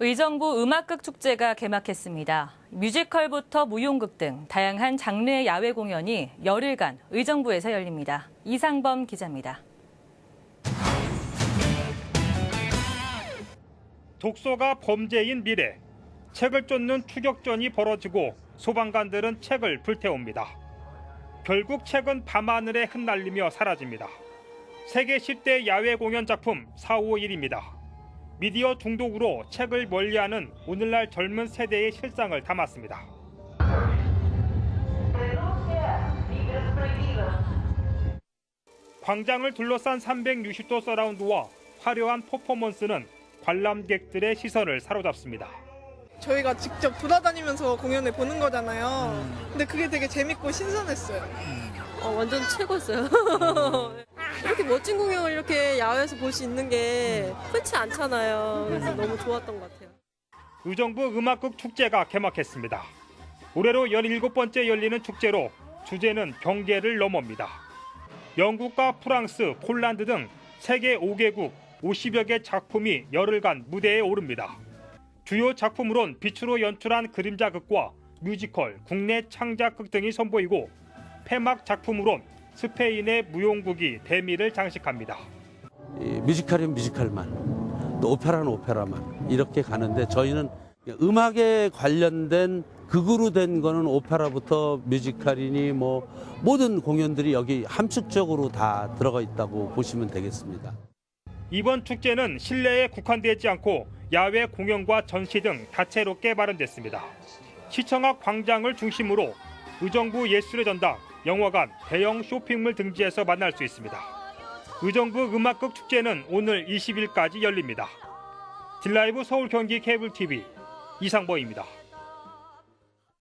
의정부 음악극 축제가 개막했습니다. 뮤지컬부터 무용극 등 다양한 장르의 야외 공연이 열흘간 의정부에서 열립니다. 이상범 기자입니다. 독서가 범죄인 미래. 책을 쫓는 추격전이 벌어지고 소방관들은 책을 불태웁니다. 결국 책은 밤하늘에 흩날리며 사라집니다. 세계 10대 야외 공연 작품 451입니다. 미디어 중독으로 책을 멀리하는 오늘날 젊은 세대의 실상을 담았습니다. 광장을 둘러싼 360도 서라운드와 화려한 퍼포먼스는 관람객들의 시선을 사로잡습니다. 저희가 직접 돌아다니면서 공연을 보는 거잖아요. 근데 그게 되게 재밌고 신선했어요. 어, 완전 최고였어요. 이렇게 멋진 공연을 이렇게 야외에서 볼 수 있는 게 흔치 않잖아요. 그래서 너무 좋았던 것 같아요. 의정부 음악극 축제가 개막했습니다. 올해로 17번째 열리는 축제로 주제는 경계를 넘어입니다. 영국과 프랑스, 폴란드 등 세계 5개국 50여 개 작품이 열흘간 무대에 오릅니다. 주요 작품으론 빛으로 연출한 그림자극과 뮤지컬, 국내 창작극 등이 선보이고 폐막 작품으론 스페인의 무용국이 대미를 장식합니다. 이 뮤지컬이면 뮤지컬만, 또 오페라는 오페라만 이렇게 가는데 저희는 음악에 관련된 극으로 된 거는 오페라부터 뮤지컬이니 뭐 모든 공연들이 여기 함축적으로 다 들어가 있다고 보시면 되겠습니다. 이번 축제는 실내에 국한되지 않고 야외 공연과 전시 등 다채롭게 마련됐습니다. 시청 앞 광장을 중심으로 의정부 예술의 전당, 영화관, 대형 쇼핑몰 등지에서 만날 수 있습니다. 의정부 음악극 축제는 오늘 20일까지 열립니다. 딜라이브 서울 경기 케이블 TV 이상보입니다.